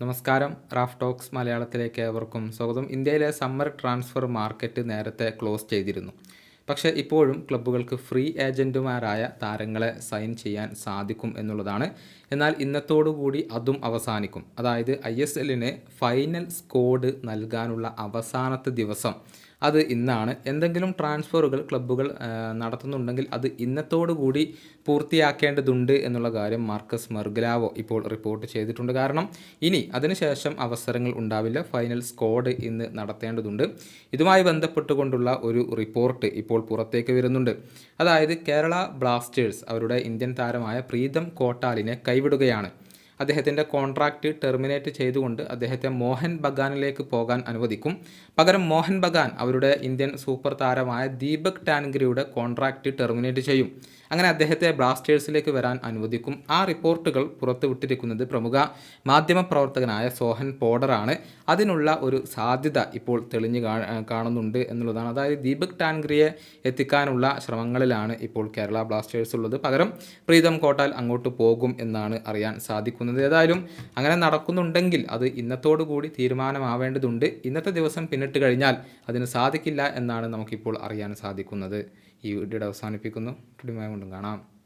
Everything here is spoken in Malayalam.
നമസ്കാരം റാഫ് ടോക്സ് മലയാളത്തിലേക്ക് ഏവർക്കും സ്വാഗതം. ഇന്ത്യയിലെ സമ്മർ ട്രാൻസ്ഫർ മാർക്കറ്റ് നേരത്തെ ക്ലോസ് ചെയ്തിരുന്നു. പക്ഷേ ഇപ്പോഴും ക്ലബ്ബുകൾക്ക് ഫ്രീ ഏജന്റുമാരായ താരങ്ങളെ സൈൻ ചെയ്യാൻ സാധിക്കും എന്നുള്ളതാണ്. എന്നാൽ ഇന്നത്തോടുകൂടി അതും അവസാനിക്കും. അതായത് ഐ എസ് എല്ലിന് ഫൈനൽ സ്കോഡ് നൽകാനുള്ള അവസാനത്തെ ദിവസം അത് ഇന്നാണ്. എന്തെങ്കിലും ട്രാൻസ്ഫറുകൾ ക്ലബ്ബുകൾ നടത്തുന്നുണ്ടെങ്കിൽ അത് ഇന്നത്തോടുകൂടി പൂർത്തിയാക്കേണ്ടതുണ്ട് എന്നുള്ള കാര്യം മാർക്കസ് മെർഗലാവോ ഇപ്പോൾ റിപ്പോർട്ട് ചെയ്തിട്ടുണ്ട്. കാരണം ഇനി അതിനുശേഷം അവസരങ്ങൾ ഉണ്ടാവില്ല. ഫൈനൽ സ്കോഡ് ഇന്ന് നടത്തേണ്ടതുണ്ട്. ഇതുമായി ബന്ധപ്പെട്ടുകൊണ്ടുള്ള ഒരു റിപ്പോർട്ട് ഇപ്പോൾ പുറത്തേക്ക് വരുന്നുണ്ട്. അതായത് കേരള ബ്ലാസ്റ്റേഴ്സ് അവരുടെ ഇന്ത്യൻ താരമായ പ്രീതം കോട്ടാലിനെ കൈവിടുകയാണ്. അദ്ദേഹത്തിന്റെ കോൺട്രാക്റ്റ് ടെർമിനേറ്റ് ചെയ്തുകൊണ്ട് അദ്ദേഹത്തെ മോഹൻ ബഗാനിലേക്ക് പോകാൻ അനുവദിക്കും. പകരം മോഹൻ ബഗാൻ അവരുടെ ഇന്ത്യൻ സൂപ്പർ താരമായ ദീപക് ടാൻഗ്രിയുടെ കോൺട്രാക്റ്റ് ടെർമിനേറ്റ് ചെയ്യും. അങ്ങനെ അദ്ദേഹത്തെ ബ്ലാസ്റ്റേഴ്സിലേക്ക് വരാൻ അനുവദിക്കും. ആ റിപ്പോർട്ടുകൾ പുറത്തുവിട്ടിരിക്കുന്നത് പ്രമുഖ മാധ്യമപ്രവർത്തകനായ സോഹൻ പോഡറാണ് അതിനുള്ള ഒരു സാധ്യത ഇപ്പോൾ തെളിഞ്ഞു കാണുന്നുണ്ട് എന്നുള്ളതാണ്. അതായത് ദീപക് ടാൻഗ്രിയെ എത്തിക്കാനുള്ള ശ്രമങ്ങളിലാണ് ഇപ്പോൾ കേരള ബ്ലാസ്റ്റേഴ്സ് ഉള്ളത്. പകരം പ്രീതം കോട്ടാൽ അങ്ങോട്ട് പോകും എന്നാണ് അറിയാൻ സാധിക്കുന്നത്. ഏതായാലും അങ്ങനെ നടക്കുന്നുണ്ടെങ്കിൽ അത് ഇന്നത്തോടു കൂടി തീരുമാനമാവേണ്ടതുണ്ട്. ഇന്നത്തെ ദിവസം പിന്നിട്ട് കഴിഞ്ഞാൽ അതിന് സാധിക്കില്ല എന്നാണ് നമുക്കിപ്പോൾ അറിയാൻ സാധിക്കുന്നത്. ഈ വീഡിയോ അവസാനിപ്പിക്കുന്നു. കൊണ്ടും കാണാം.